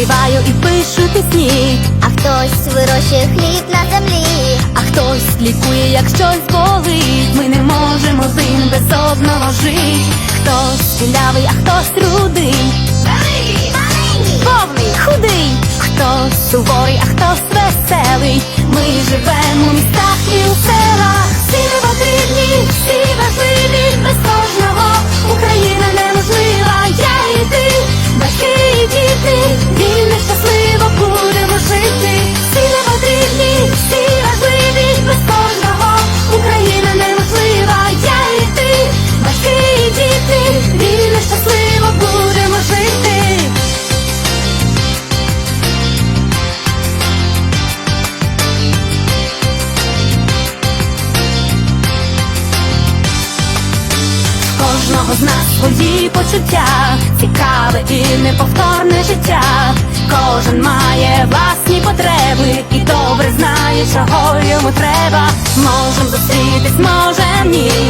і пишу пісні, а хтось вирощує хліб на землі. а хтось лікує, як щось болить. Ми не можемо один без одного жить. Хтось білявий, а хтось рудий, повний, худий, хтось суворий, а хтось веселий. Ми живемо у містах Кожного з нас свої почуття, цікаве і неповторне життя. Кожен має власні потреби і добре знає, чого йому треба. Можем зустрітись, можем ні.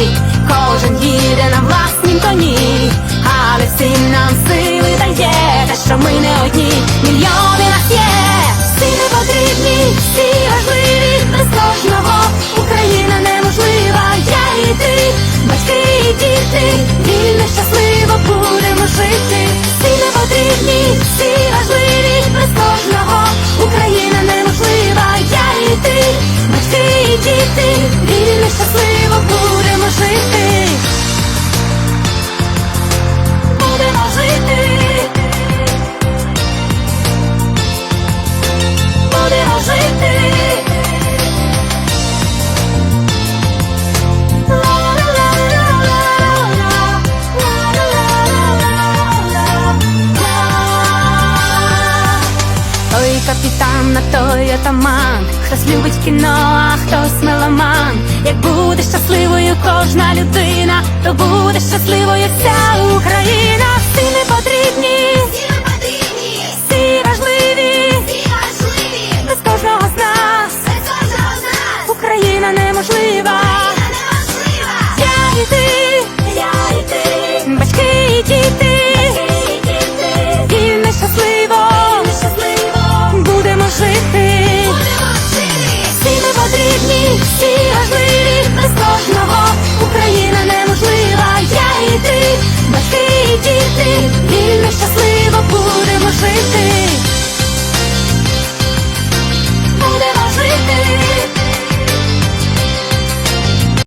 Той капітан, на той атаман, хтось любить кіно, а хтось меломан. Як буде щасливою кожна людина, то буде щасливою вся Україна. Всі ми потрібні, всі ми потрібні, всі важливі, всі важливі, без кожного з нас без кожного з нас. Україна неможлива. Батьки і діти, вільно щасливі.